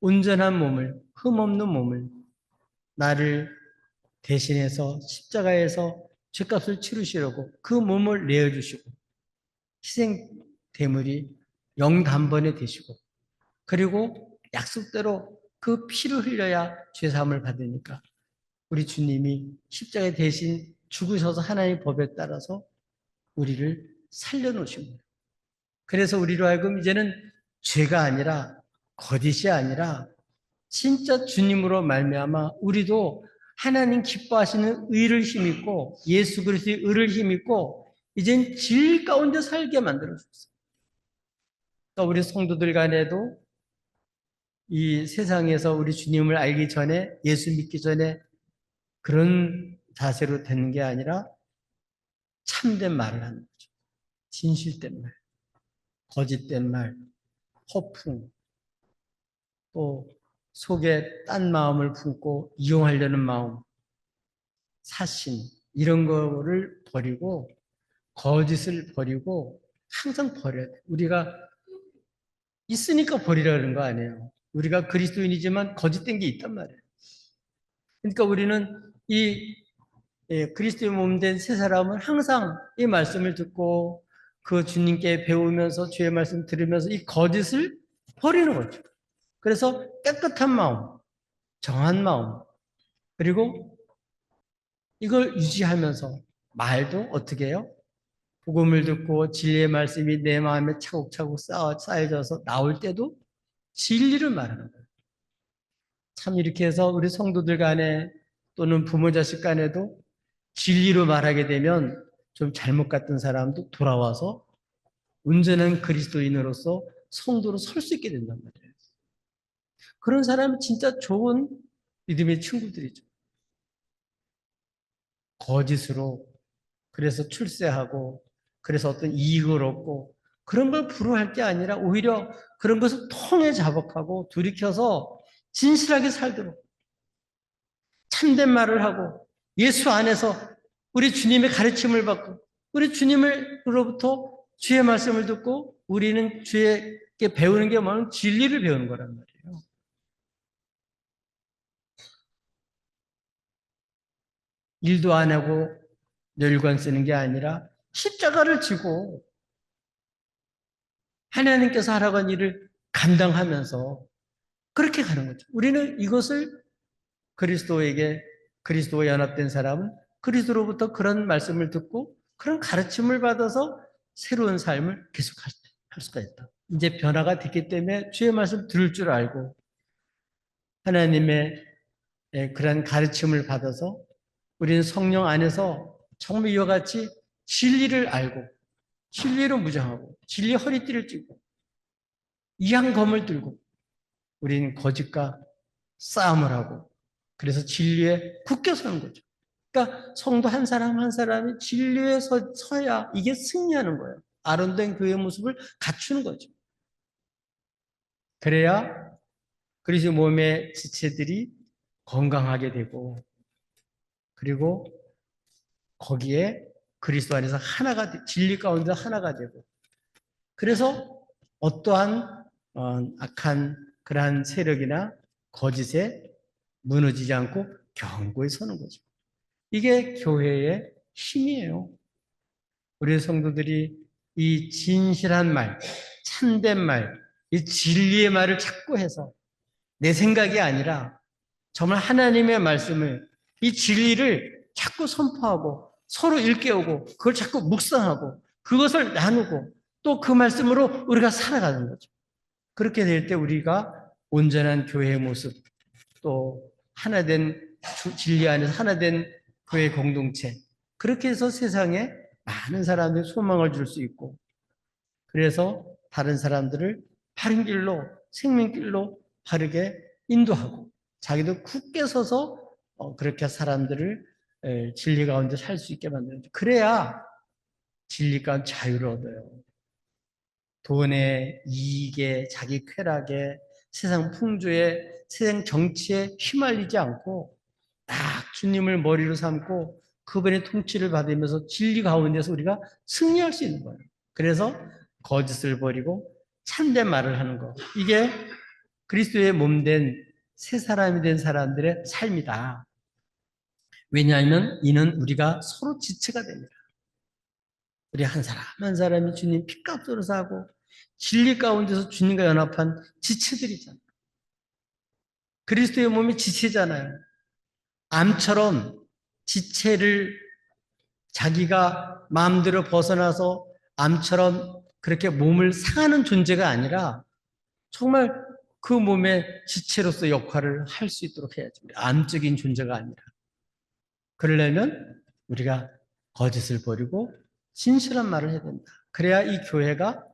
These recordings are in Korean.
온전한 몸을, 흠없는 몸을 나를 대신해서 십자가에서 죄값을 치르시려고 그 몸을 내어주시고 희생 대물이 영 단번에 되시고 그리고 약속대로 그 피를 흘려야 죄사함을 받으니까 우리 주님이 십자가에 대신 죽으셔서 하나님의 법에 따라서 우리를 살려놓으신 거예요. 그래서 우리로 하여금 이제는 죄가 아니라 거짓이 아니라 진짜 주님으로 말미암아 우리도 하나님 기뻐하시는 의를 힘입고 예수 그리스도의 의를 힘입고 이젠 질 가운데 살게 만들어 주셨어요. 또 우리 성도들 간에도 이 세상에서 우리 주님을 알기 전에 예수 믿기 전에 그런 자세로 되는 게 아니라 참된 말을 하는 거죠. 진실된 말, 거짓된 말, 허풍, 또 속에 딴 마음을 품고 이용하려는 마음, 사신 이런 거를 버리고 거짓을 버리고 항상 버려야 돼. 우리가 있으니까 버리라는 거 아니에요. 우리가 그리스도인이지만 거짓된 게 있단 말이에요. 그러니까 우리는 이 예, 그리스도의 몸 된 세 사람은 항상 이 말씀을 듣고 그 주님께 배우면서 주의 말씀 들으면서 이 거짓을 버리는 거죠. 그래서 깨끗한 마음, 정한 마음, 그리고 이걸 유지하면서 말도 어떻게 해요? 복음을 듣고 진리의 말씀이 내 마음에 차곡차곡 쌓여져서 나올 때도 진리를 말하는 거예요. 참 이렇게 해서 우리 성도들 간에 또는 부모 자식 간에도 진리로 말하게 되면 좀 잘못 갔던 사람도 돌아와서 온전한 그리스도인으로서 성도로 설 수 있게 된단 말이에요. 그런 사람은 진짜 좋은 믿음의 친구들이죠. 거짓으로 그래서 출세하고 그래서 어떤 이익을 얻고 그런 걸 부러워할 게 아니라 오히려 그런 것을 통해 자복하고 돌이켜서 진실하게 살도록 참된 말을 하고 예수 안에서 우리 주님의 가르침을 받고 우리 주님으로부터 주의 말씀을 듣고 우리는 주에게 배우는 게 뭐냐면 진리를 배우는 거란 말이에요. 일도 안 하고 멸관 쓰는 게 아니라 십자가를 지고 하나님께서 하라고 한 일을 감당하면서 그렇게 가는 거죠. 우리는 이것을 그리스도에게 그리스도와 연합된 사람은 그리스도로부터 그런 말씀을 듣고 그런 가르침을 받아서 새로운 삶을 계속할 수가 있다. 이제 변화가 됐기 때문에 주의 말씀 들을 줄 알고 하나님의 예, 그런 가르침을 받아서 우리는 성령 안에서 정말 이와 같이 진리를 알고 진리로 무장하고 진리 허리띠를 찌고 이양검을 들고 우리는 거짓과 싸움을 하고 그래서 진리에 굳게 서는 거죠. 그러니까 성도 한 사람 한 사람이 진리에 서, 서야 이게 승리하는 거예요. 아름다운 교회 모습을 갖추는 거죠. 그래야 그리스 몸의 지체들이 건강하게 되고 그리고 거기에 그리스도 안에서 하나가 되, 진리 가운데 하나가 되고 그래서 어떠한 어, 악한 그러한 세력이나 거짓에 무너지지 않고 견고히 서는 거죠. 이게 교회의 힘이에요. 우리 성도들이 이 진실한 말, 참된 말, 이 진리의 말을 자꾸 해서 내 생각이 아니라 정말 하나님의 말씀을 이 진리를 자꾸 선포하고 서로 일깨우고 그걸 자꾸 묵상하고 그것을 나누고 또 그 말씀으로 우리가 살아가는 거죠. 그렇게 될 때 우리가 온전한 교회의 모습 또 하나 된 진리 안에서 하나 된 교회 공동체 그렇게 해서 세상에 많은 사람들이 소망을 줄 수 있고 그래서 다른 사람들을 바른 길로 생명길로 바르게 인도하고 자기도 굳게 서서 어, 그렇게 사람들을 진리 가운데 살 수 있게 만드는. 그래야 진리 가운데 자유를 얻어요. 돈에 이익에 자기 쾌락에 세상 풍조에 세상 정치에 휘말리지 않고 딱 주님을 머리로 삼고 그분의 통치를 받으면서 진리 가운데서 우리가 승리할 수 있는 거예요. 그래서 거짓을 버리고 참된 말을 하는 거. 이게 그리스도의 몸 된 새 사람이 된 사람들의 삶이다. 왜냐하면 이는 우리가 서로 지체가 됩니다. 우리 한 사람 한 사람이 주님 핏값으로 사고 진리 가운데서 주님과 연합한 지체들이잖아요. 그리스도의 몸이 지체잖아요. 암처럼 지체를 자기가 마음대로 벗어나서 암처럼 그렇게 몸을 상하는 존재가 아니라 정말 그 몸의 지체로서 역할을 할 수 있도록 해야지. 암적인 존재가 아니라. 그러려면 우리가 거짓을 버리고 진실한 말을 해야 된다. 그래야 이 교회가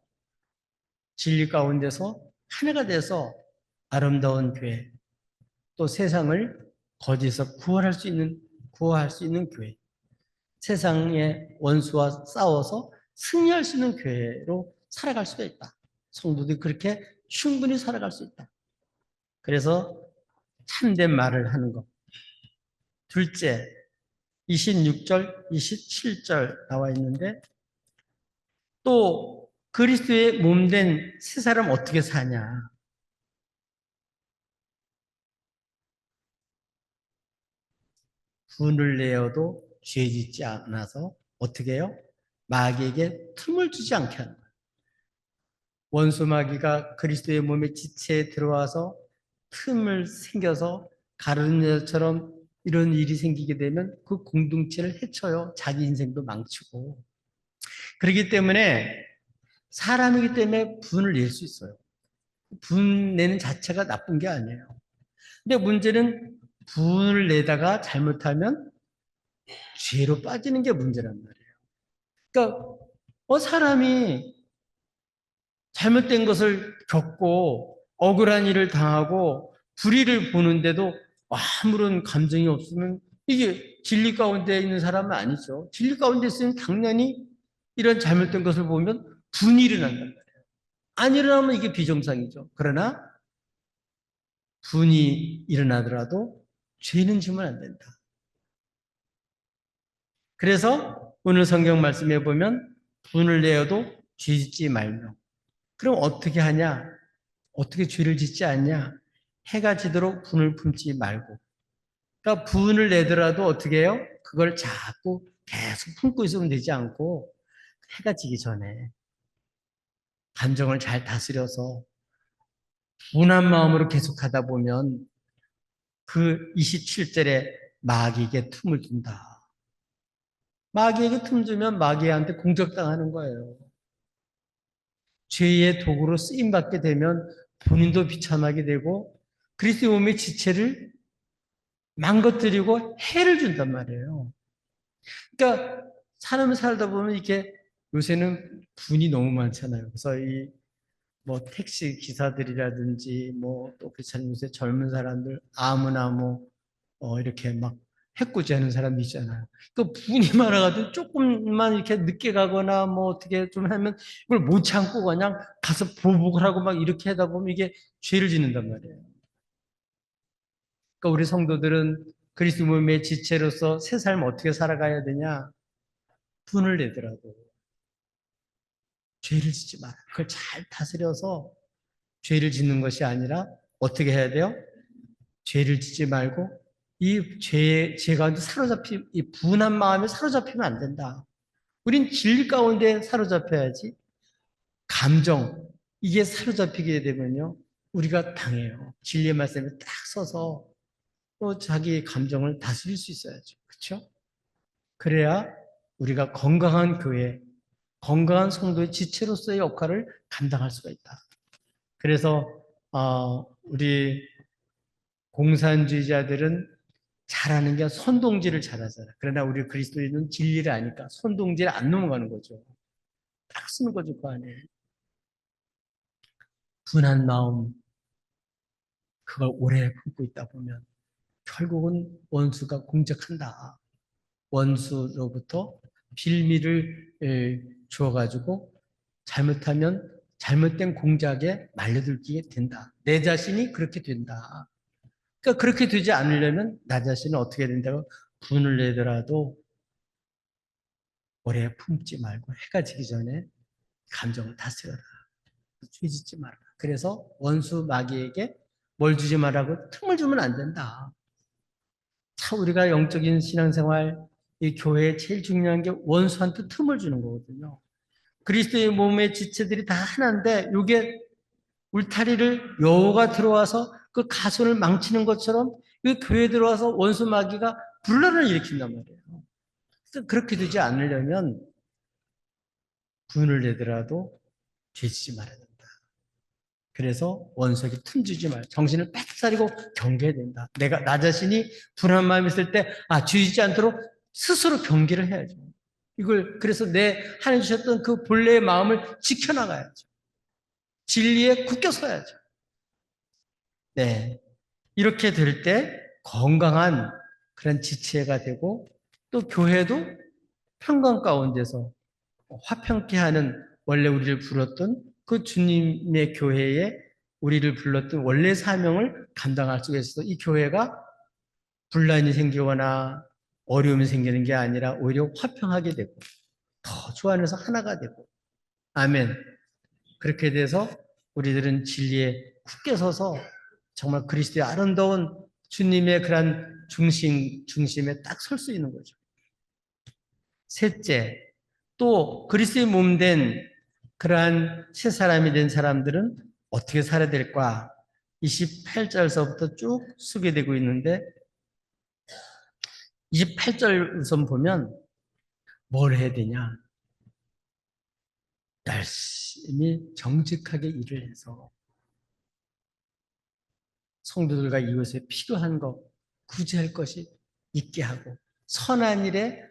진리 가운데서 하나가 돼서 아름다운 교회, 또 세상을 거짓에서 구원할 수 있는 구원할 수 있는 교회, 세상의 원수와 싸워서 승리할 수 있는 교회로 살아갈 수가 있다. 성도들이 그렇게 충분히 살아갈 수 있다. 그래서 참된 말을 하는 것. 둘째, 26절, 27절 나와 있는데 또 그리스도의 몸된 새 사람 어떻게 사냐? 분을 내어도 죄 짓지 않아서 어떻게 해요? 마귀에게 틈을 주지 않게 하는 거예요. 원수 마귀가 그리스도의 몸의 지체에 들어와서 틈을 생겨서 가르는 것처럼 이런 일이 생기게 되면 그 공동체를 해쳐요. 자기 인생도 망치고. 그렇기 때문에 사람이기 때문에 분을 낼 수 있어요. 분 내는 자체가 나쁜 게 아니에요. 근데 문제는 분을 내다가 잘못하면 죄로 빠지는 게 문제란 말이에요. 그러니까 어 사람이 잘못된 것을 겪고 억울한 일을 당하고 불의를 보는데도 아무런 감정이 없으면 이게 진리 가운데 있는 사람은 아니죠. 진리 가운데 있으면 당연히 이런 잘못된 것을 보면 분이 일어난단 말이에요. 안 일어나면 이게 비정상이죠. 그러나 분이 일어나더라도 죄는 지면 안 된다. 그래서 오늘 성경 말씀에 보면 분을 내어도 죄 짓지 말며 그럼 어떻게 하냐? 어떻게 죄를 짓지 않냐? 해가 지도록 분을 품지 말고. 그러니까 분을 내더라도 어떻게 해요? 그걸 자꾸 계속 품고 있으면 되지 않고 해가 지기 전에 감정을 잘 다스려서 분한 마음으로 계속 하다 보면 그 27절에 마귀에게 틈을 둔다. 마귀에게 틈 주면 마귀한테 공격당하는 거예요. 죄의 도구로 쓰임 받게 되면 본인도 비참하게 되고 그리스도의 몸의 지체를 망가뜨리고 해를 준단 말이에요. 그러니까 사람을 살다 보면 이렇게 요새는 분이 너무 많잖아요. 그래서 이 뭐 택시 기사들이라든지 뭐 또 그렇잖아요. 요새 젊은 사람들 아무나 뭐 어 이렇게 막 해코지하는 사람이 있잖아요. 그 분이 많아가지고 조금만 이렇게 늦게 가거나 뭐 어떻게 좀 하면 이걸 못 참고 그냥 가서 보복을 하고 막 이렇게 하다 보면 이게 죄를 짓는단 말이에요. 그러니까 우리 성도들은 그리스도 몸의 지체로서 새 삶 어떻게 살아가야 되냐? 분을 내더라도 죄를 짓지 마라. 그걸 잘 다스려서 죄를 짓는 것이 아니라 어떻게 해야 돼요? 죄를 짓지 말고 이 죄, 죄 가운데 사로잡히, 이 분한 마음에 사로잡히면 안 된다. 우린 진리 가운데 사로잡혀야지. 감정, 이게 사로잡히게 되면요. 우리가 당해요. 진리의 말씀에 딱 서서 또 자기 감정을 다스릴 수 있어야죠. 그렇죠? 그래야 우리가 건강한 교회, 건강한 성도의 지체로서의 역할을 감당할 수가 있다. 그래서 어, 우리 공산주의자들은 잘하는 게 선동질을 잘하잖아. 그러나 우리 그리스도인은 진리를 아니까 선동질 안 넘어가는 거죠. 딱 쓰는 거죠, 그 안에. 분한 마음, 그걸 오래 품고 있다 보면 결국은 원수가 공격한다. 원수로부터 빌미를 주어가지고 잘못하면 잘못된 공작에 말려들게 된다. 내 자신이 그렇게 된다. 그러니까 그렇게 되지 않으려면 나 자신은 어떻게 된다고 분을 내더라도 오래 품지 말고 해가 지기 전에 감정을 다스려라. 죄짓지 말라. 그래서 원수 마귀에게 뭘 주지 말라고 틈을 주면 안 된다. 참 우리가 영적인 신앙생활 이 교회에 제일 중요한 게 원수한테 틈을 주는 거거든요. 그리스도의 몸의 지체들이 다 하나인데 이게 울타리를 여호가 들어와서 그 가손을 망치는 것처럼 그 교회에 들어와서 원수 마귀가 분란을 일으킨단 말이에요. 그렇게 되지 않으려면 분을 내더라도 죄지지 말아야. 그래서 원수에게 틈주지 말. 정신을 빽 사리고 경계해야 된다. 내가 나 자신이 불안한 마음이 있을 때, 아, 주의지 않도록 스스로 경계를 해야죠. 이걸, 그래서 내 하나님 주셨던 그 본래의 마음을 지켜나가야죠. 진리에 굳게 서야죠. 네. 이렇게 될 때 건강한 그런 지체가 되고 또 교회도 평강 가운데서 화평케 하는 원래 우리를 불렀던 그 주님의 교회에 우리를 불렀던 원래 사명을 감당할 수 있어서 이 교회가 분란이 생기거나 어려움이 생기는 게 아니라 오히려 화평하게 되고 더 좋아하면서 하나가 되고 아멘. 그렇게 돼서 우리들은 진리에 굳게 서서 정말 그리스도의 아름다운 주님의 그런 중심 중심에 딱 설 수 있는 거죠. 셋째, 또 그리스도의 몸 된 그러한 새 사람이 된 사람들은 어떻게 살아야 될까? 28절서부터 쭉 소개되고 있는데 28절 우선 보면 뭘 해야 되냐? 열심히 정직하게 일을 해서 성도들과 이웃에 필요한 것, 구제할 것이 있게 하고 선한 일에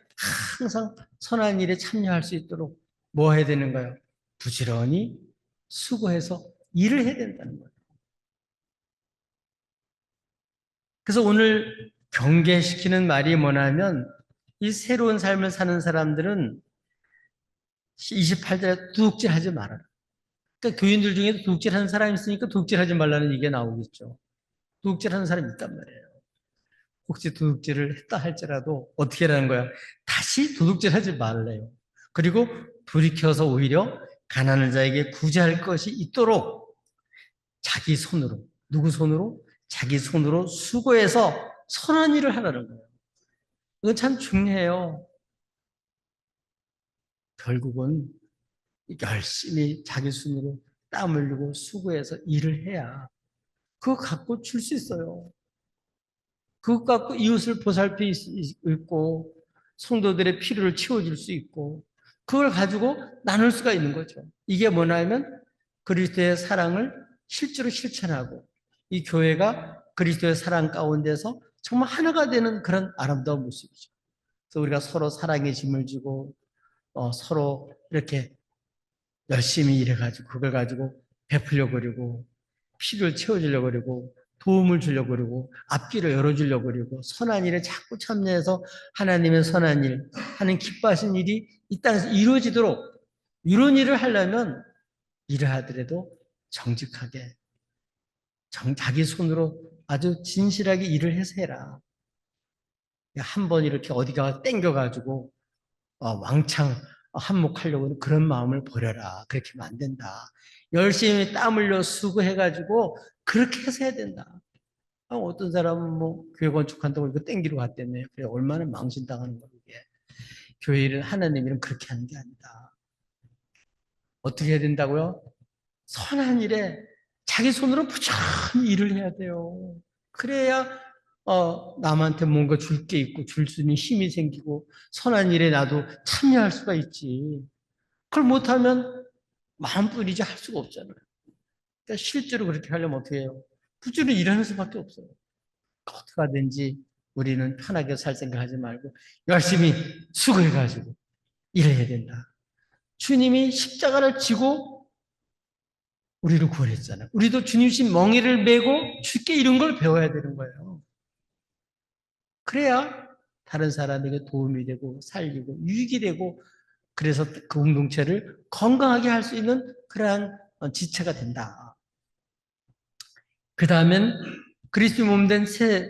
항상 선한 일에 참여할 수 있도록 뭐 해야 되는가요? 부지런히 수고해서 일을 해야 된다는 거예요. 그래서 오늘 경계시키는 말이 뭐냐면 이 새로운 삶을 사는 사람들은 28절에 도둑질 하지 말아라. 그러니까 교인들 중에도 도둑질 하는 사람이 있으니까 도둑질 하지 말라는 얘기가 나오겠죠. 도둑질 하는 사람이 있단 말이에요. 혹시 도둑질을 했다 할지라도 어떻게 하는 거야? 다시 도둑질 하지 말래요. 그리고 돌이켜서 오히려 가난한 자에게 구제할 것이 있도록 자기 손으로, 누구 손으로? 자기 손으로 수고해서 선한 일을 하라는 거예요. 이건 참 중요해요. 결국은 열심히 자기 손으로 땀 흘리고 수고해서 일을 해야 그거 갖고 줄 수 있어요. 그것 갖고 이웃을 보살필 수 있고 성도들의 필요를 채워줄 수 있고 그걸 가지고 나눌 수가 있는 거죠. 이게 뭐냐면 그리스도의 사랑을 실제로 실천하고 이 교회가 그리스도의 사랑 가운데서 정말 하나가 되는 그런 아름다운 모습이죠. 그래서 우리가 서로 사랑의 짐을 지고 어, 서로 이렇게 열심히 일해가지고 그걸 가지고 베풀려 그리고 필요를 채워주려고 그러고 도움을 주려고 그러고 앞길을 열어주려고 그러고 선한 일에 자꾸 참여해서 하나님의 선한 일 하는 기뻐하신 일이 이 땅에서 이루어지도록 이런 일을 하려면 일을 하더라도 정직하게 정, 자기 손으로 아주 진실하게 일을 해서 해라. 한 번 이렇게 어디가 땡겨가지고 어, 왕창 한몫하려고 그런 마음을 버려라. 그렇게 된다. 열심히 땀 흘려 수고해가지고 그렇게 해서 해야 된다. 아, 어떤 사람은 뭐 교회 건축한다고 이거 땡기러 갔다며. 그래 얼마나 망신당하는 거야 이게. 교회 일은 하나님 일은 그렇게 하는 게 아니다. 어떻게 해야 된다고요? 선한 일에 자기 손으로 부지런히 일을 해야 돼요. 그래야 어, 남한테 뭔가 줄 게 있고 줄 수 있는 힘이 생기고 선한 일에 나도 참여할 수가 있지. 그걸 못하면 마음뿐이지 할 수가 없잖아요. 그러니까 실제로 그렇게 하려면 어떻게 해요? 부지런히 일하는 수밖에 없어요. 어떻게 하든지 우리는 편하게 살 생각하지 말고 열심히 수고해가지고 일해야 된다. 주님이 십자가를 지고 우리를 구원했잖아요. 우리도 주님신 멍에를 메고 죽게 이런 걸 배워야 되는 거예요. 그래야 다른 사람에게 도움이 되고 살리고 유익이 되고 그래서 그 공동체를 건강하게 할 수 있는 그러한 지체가 된다. 그 다음엔 그리스도 몸된 새,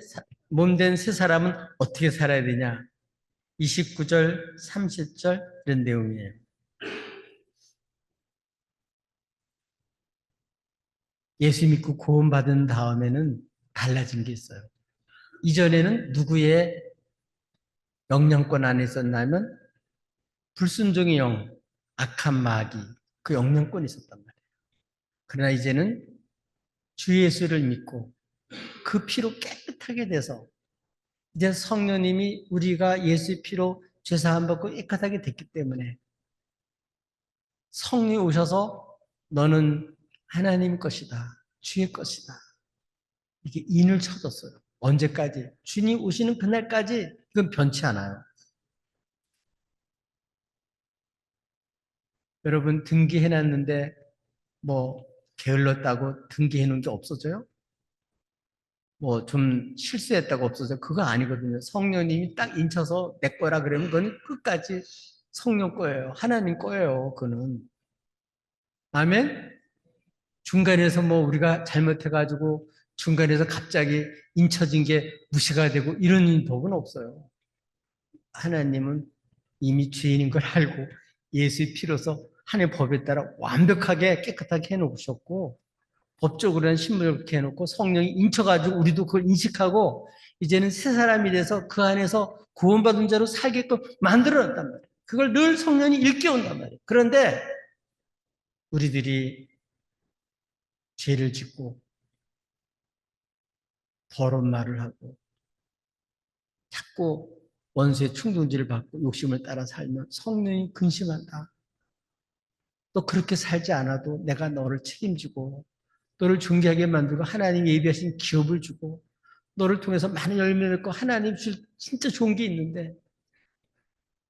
몸된 새 사람은 어떻게 살아야 되냐? 29절, 30절 이런 내용이에요. 예수 믿고 구원받은 다음에는 달라진 게 있어요. 이전에는 누구의 영향권 안에 있었냐면 불순종의 영, 악한 마귀, 그 영향권이 있었단 말이에요. 그러나 이제는 주 예수를 믿고 그 피로 깨끗하게 돼서 이제 성령님이 우리가 예수의 피로 죄사함 받고 깨끗하게 됐기 때문에 성령이 오셔서 너는 하나님 것이다. 주의 것이다. 이게 인을 쳐줬어요. 언제까지? 주님 오시는 그날까지 이건 변치 않아요. 여러분 등기해놨는데 뭐 게을렀다고 등기해 놓은 게 없어져요? 뭐 좀 실수했다고 없어져요? 그거 아니거든요. 성령님이 딱 인쳐서 내 거라 그러면 그건 끝까지 성령 거예요. 하나님 거예요. 그는 아멘. 중간에서 뭐 우리가 잘못해가지고 중간에서 갑자기 인쳐진 게 무시가 되고 이런 법은 없어요. 하나님은 이미 죄인인 걸 알고 예수의 피로서 하나님의 법에 따라 완벽하게 깨끗하게 해놓으셨고 법적으로는 신분을 그렇게 해놓고 성령이 인쳐가지고 우리도 그걸 인식하고 이제는 새 사람이 돼서 그 안에서 구원받은 자로 살게끔 만들어놨단 말이에요. 그걸 늘 성령이 일깨운단 말이에요. 그런데 우리들이 죄를 짓고 더러운 말을 하고 자꾸 원수의 충동지를 받고 욕심을 따라 살면 성령이 근심한다. 또 그렇게 살지 않아도 내가 너를 책임지고 너를 존귀하게 만들고 하나님 예비하신 기업을 주고 너를 통해서 많은 열매를 맺고 하나님 줄 진짜 좋은 게 있는데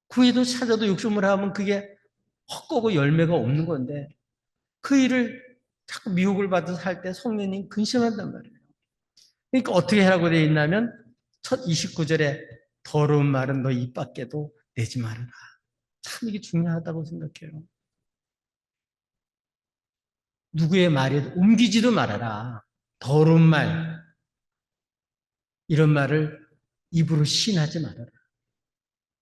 구해도 찾아도 욕심을 하면 그게 헛거고 열매가 없는 건데 그 일을 자꾸 미혹을 받아서 할 때 성령님 근심한단 말이에요. 그러니까 어떻게 하라고 되어 있냐면 첫 29절에 더러운 말은 너 입 밖에도 내지 말아라. 참 이게 중요하다고 생각해요. 누구의 말에도 옮기지도 말아라. 더러운 말. 이런 말을 입으로 신하지 말아라.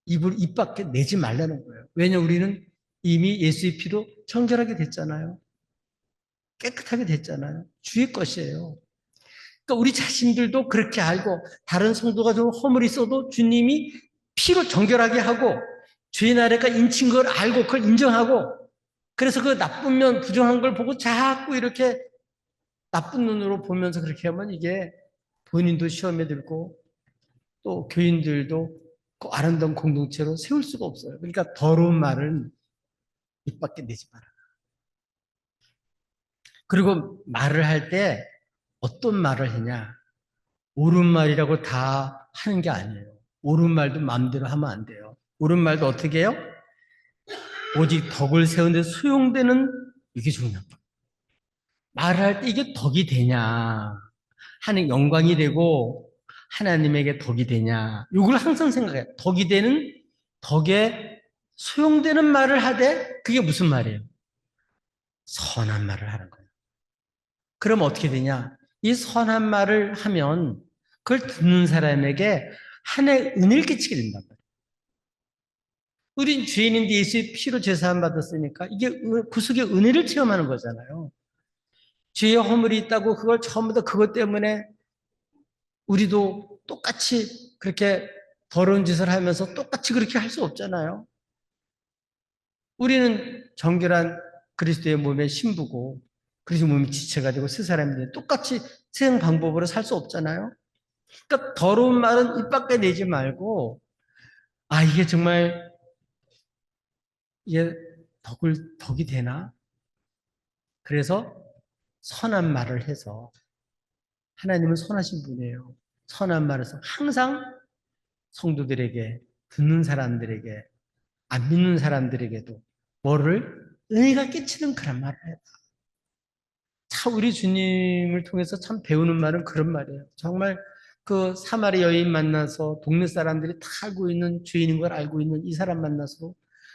입을 입 밖에 내지 말라는 거예요. 왜냐 우리는 이미 예수의 피로 정결하게 됐잖아요. 깨끗하게 됐잖아요. 주의 것이에요. 그러니까 우리 자신들도 그렇게 알고 다른 성도가 좀 허물이 있어도 주님이 피로 정결하게 하고 죄의 나래가 인친 걸 알고 그걸 인정하고 그래서 그 나쁜 면 부정한 걸 보고 자꾸 이렇게 나쁜 눈으로 보면서 그렇게 하면 이게 본인도 시험에 들고 또 교인들도 그 아름다운 공동체로 세울 수가 없어요. 그러니까 더러운 말은 입 밖에 내지 마라. 그리고 말을 할 때 어떤 말을 하냐. 옳은 말이라고 다 하는 게 아니에요. 옳은 말도 마음대로 하면 안 돼요. 옳은 말도 어떻게 해요? 오직 덕을 세우는데 수용되는 이게 중요한 거예요. 말을 할때 이게 덕이 되냐. 하는 영광이 되고 하나님에게 덕이 되냐. 이걸 항상 생각해요. 덕이 되는 덕에 수용되는 말을 하되 그게 무슨 말이에요? 선한 말을 하는 거예요. 그럼 어떻게 되냐? 이 선한 말을 하면 그걸 듣는 사람에게 하나의 은혜를 끼치게 된단 말이에요. 우린 죄인인데 예수의 피로 죄사함 받았으니까 이게 구속의 은혜를 체험하는 거잖아요. 죄의 허물이 있다고 그걸 처음부터 그것 때문에 우리도 똑같이 그렇게 더러운 짓을 하면서 똑같이 그렇게 할 수 없잖아요. 우리는 정결한 그리스도의 몸의 신부고 그리스도 몸이 지체가 되고 새 사람인데 똑같이 세상 방법으로 살 수 없잖아요. 그러니까 더러운 말은 입 밖에 내지 말고 아 이게 정말 이게 덕을 덕이 되나? 그래서 선한 말을 해서 하나님은 선하신 분이에요. 선한 말을 해서 항상 성도들에게 듣는 사람들에게 안 믿는 사람들에게도 뭐를 은혜가 끼치는 그런 말을 해라. 참 우리 주님을 통해서 참 배우는 말은 그런 말이에요. 정말 그 사마리 여인 만나서 동네 사람들이 다 알고 있는 죄인인 걸 알고 있는 이 사람 만나서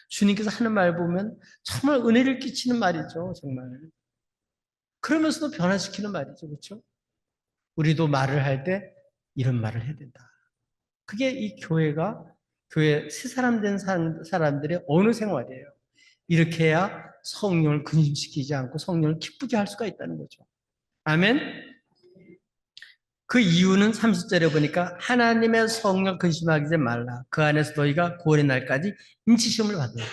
주님께서 하는 말 보면 정말 은혜를 끼치는 말이죠. 정말. 그러면서도 변화시키는 말이죠. 그렇죠? 우리도 말을 할 때 이런 말을 해야 된다. 그게 이 교회가 교회 새 사람 된 사람들의 어느 생활이에요. 이렇게 해야 성령을 근심시키지 않고 성령을 기쁘게 할 수가 있다는 거죠. 아멘. 그 이유는 30절에 보니까 하나님의 성령 근심하지 말라. 그 안에서 너희가 고의 날까지 인치심을 받아요.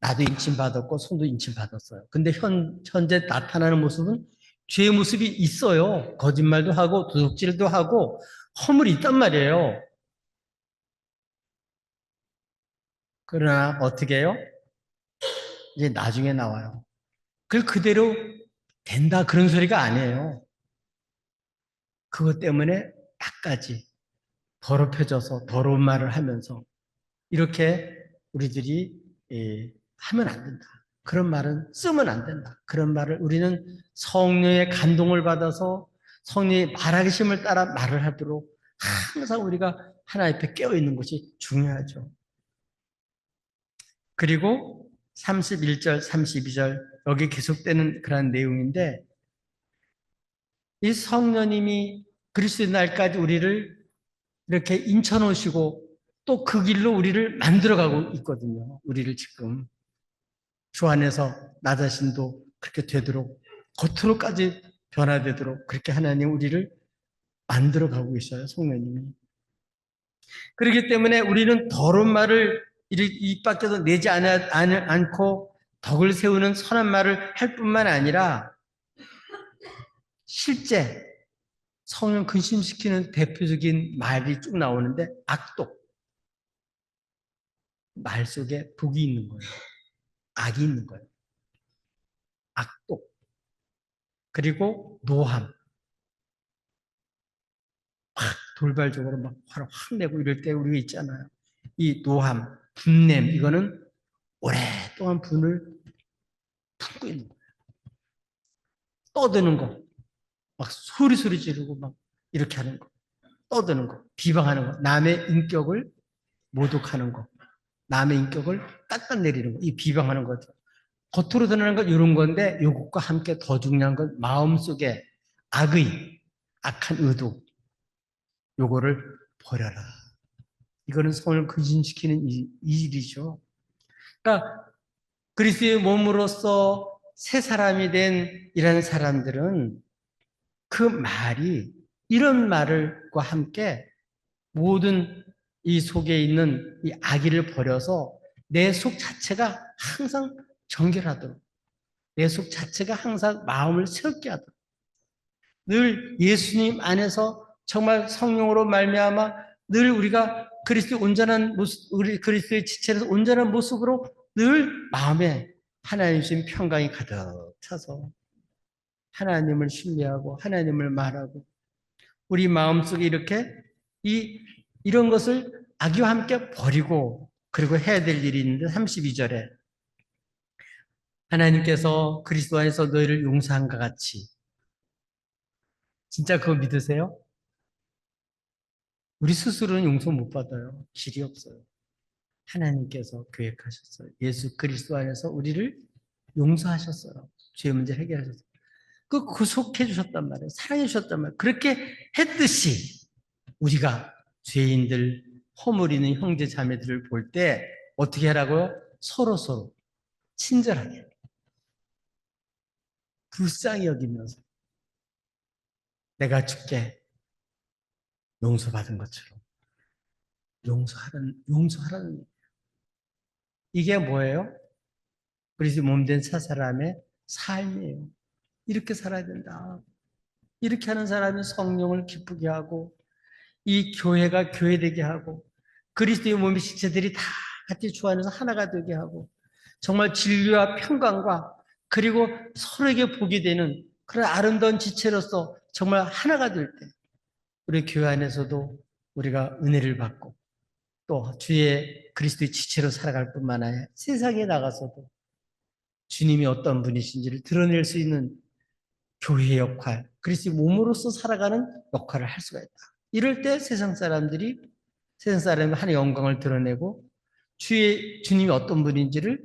나도 인침 받았고 손도 인침 받았어요. 근데 현 현재 나타나는 모습은 죄의 모습이 있어요. 거짓말도 하고 도둑질도 하고 허물이 있단 말이에요. 그러나 어떻게 해요? 이제 나중에 나와요. 그걸 그대로 된다 그런 소리가 아니에요. 그것 때문에 약까지 더럽혀져서 더러운 말을 하면서 이렇게 우리들이 예, 하면 안 된다. 그런 말은 쓰면 안 된다. 그런 말을 우리는 성령의 감동을 받아서 성령의 말하기 심을 따라 말을 하도록 항상 우리가 하나님 앞에 깨어 있는 것이 중요하죠. 그리고 31절, 32절 여기 계속되는 그런 내용인데 이 성령님이 그리스도의 날까지 우리를 이렇게 인쳐 놓으시고 또 그 길로 우리를 만들어 가고 있거든요. 우리를 지금 주 안에서 나 자신도 그렇게 되도록 겉으로까지 변화되도록 그렇게 하나님 우리를 만들어 가고 있어요. 성령님이. 그렇기 때문에 우리는 더러운 말을 입 밖에서 내지 않아, 않고 덕을 세우는 선한 말을 할 뿐만 아니라 실제 성령 근심시키는 대표적인 말이 쭉 나오는데 악독. 말 속에 독이 있는 거예요. 악이 있는 거예요. 악독. 그리고 노함. 막 돌발적으로 막 화를 확 내고 이럴 때 우리가 있잖아요. 이 노함, 분냄, 이거는 오랫동안 분을 품고 있는 거예요. 떠드는 거. 막 소리 소리 지르고 막 이렇게 하는 거. 떠드는 거. 비방하는 거. 남의 인격을 모독하는 거. 남의 인격을 깎아내리는 거. 이 비방하는 거죠. 겉으로 드러나는 건 이런 건데 이것과 함께 더 중요한 건 마음속에 악의, 악한 의도. 요거를 버려라. 이거는 성을 근신시키는 이, 이 일이죠. 그러니까 그리스도의 몸으로서 새 사람이 된 이런 사람들은 그 말이 이런 말을과 함께 모든 이 속에 있는 이 악의를 버려서 내 속 자체가 항상 정결하도록 내 속 자체가 항상 마음을 새롭게 하도록. 늘 예수님 안에서 정말 성령으로 말미암아 늘 우리가 그리스도의 온전한 모습, 우리 그리스도의 지체에서 온전한 모습으로 늘 마음에 하나님 주신 평강이 가득 차서 하나님을 신뢰하고 하나님을 말하고 우리 마음속에 이렇게 이 이런 것을 악의와 함께 버리고 그리고 해야 될 일이 있는데 32절에 하나님께서 그리스도 안에서 너희를 용서한 것 같이 진짜 그거 믿으세요? 우리 스스로는 용서 못 받아요. 길이 없어요. 하나님께서 계획하셨어요. 예수 그리스도 안에서 우리를 용서하셨어요. 죄 문제 해결하셨어요. 그 구속해 주셨단 말이에요. 사랑해 주셨단 말이에요. 그렇게 했듯이 우리가 죄인들 허물이는 형제 자매들을 볼 때 어떻게 하라고요? 서로 서로 친절하게 불쌍히 여기면서 내가 죽게 용서받은 것처럼 용서하라는 용서하라는 얘기예요. 이게 뭐예요? 그리스 몸된 사 사람의 삶이에요. 이렇게 살아야 된다. 이렇게 하는 사람이 성령을 기쁘게 하고 이 교회가 교회되게 하고 그리스도의 몸의 지체들이 다 같이 주 안에서 하나가 되게 하고 정말 진리와 평강과 그리고 서로에게 복이 되는 그런 아름다운 지체로서 정말 하나가 될 때 우리 교회 안에서도 우리가 은혜를 받고 또 주의 그리스도의 지체로 살아갈 뿐만 아니라 세상에 나가서도 주님이 어떤 분이신지를 드러낼 수 있는 교회의 역할, 그리스도의 몸으로서 살아가는 역할을 할 수가 있다. 이럴 때 세상 사람들이 세상 사람이 하나의 영광을 드러내고 주의 주님이 어떤 분인지를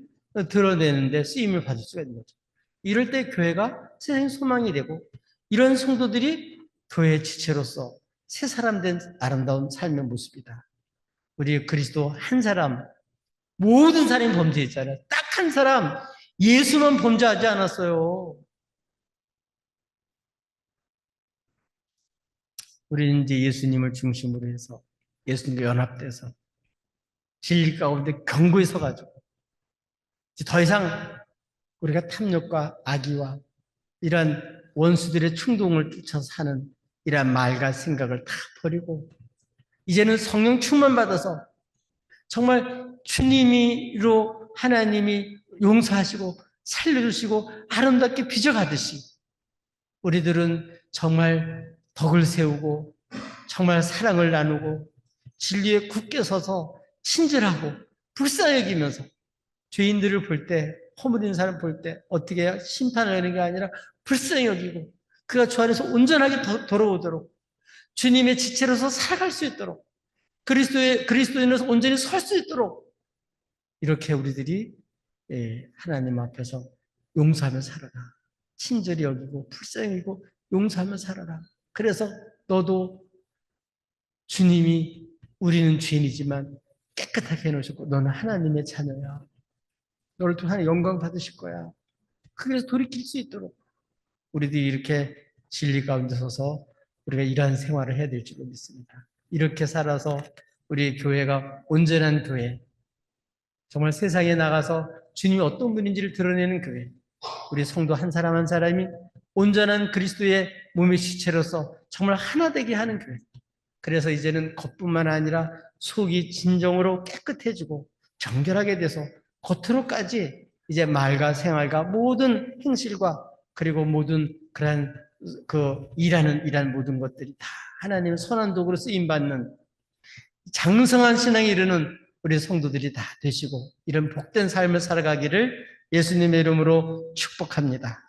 드러내는데 쓰임을 받을 수가 있는 거죠. 이럴 때 교회가 세상의 소망이 되고 이런 성도들이 교회의 지체로서 새 사람 된 아름다운 삶의 모습이다. 우리 그리스도 한 사람 모든 사람이 범죄했잖아요. 딱 한 사람 예수만 범죄하지 않았어요. 우리는 이제 예수님을 중심으로 해서 예수님과 연합돼서 진리 가운데 견고히 서가지고 더 이상 우리가 탐욕과 악의와 이러한 원수들의 충동을 쫓아서 사는 이러한 말과 생각을 다 버리고 이제는 성령 충만 받아서 정말 주님이로 하나님이 용서하시고 살려주시고 아름답게 빚어가듯이 우리들은 정말 덕을 세우고 정말 사랑을 나누고 진리에 굳게 서서 친절하고 불쌍히 여기면서 죄인들을 볼 때, 허물인 사람 볼 때 어떻게 해요? 심판을 하는 게 아니라 불쌍히 여기고 그가 주 안에서 온전하게 도- 돌아오도록 주님의 지체로서 살아갈 수 있도록 그리스도의 그리스도인으로서 온전히 설 수 있도록 이렇게 우리들이 예, 하나님 앞에서 용서하며 살아라. 친절히 여기고 불쌍히 여기고 용서하며 살아라. 그래서 너도 주님이 우리는 죄인이지만 깨끗하게 해놓으셨고 너는 하나님의 자녀야. 너를 통해 하나님 영광 받으실 거야. 그래서 돌이킬 수 있도록 우리들이 이렇게 진리 가운데 서서 우리가 이러한 생활을 해야 될 줄로 믿습니다. 이렇게 살아서 우리 교회가 온전한 교회, 정말 세상에 나가서 주님이 어떤 분인지를 드러내는 교회, 우리 성도 한 사람 한 사람이 온전한 그리스도의 몸의 시체로서 정말 하나 되게 하는 교회. 그래서 이제는 겉뿐만 아니라 속이 진정으로 깨끗해지고 정결하게 돼서 겉으로까지 이제 말과 생활과 모든 행실과 그리고 모든 그러한 그 일하는 일한 모든 것들이 다 하나님 선한 도구로 쓰임 받는 장성한 신앙에 이르는 우리 성도들이 다 되시고 이런 복된 삶을 살아가기를 예수님의 이름으로 축복합니다.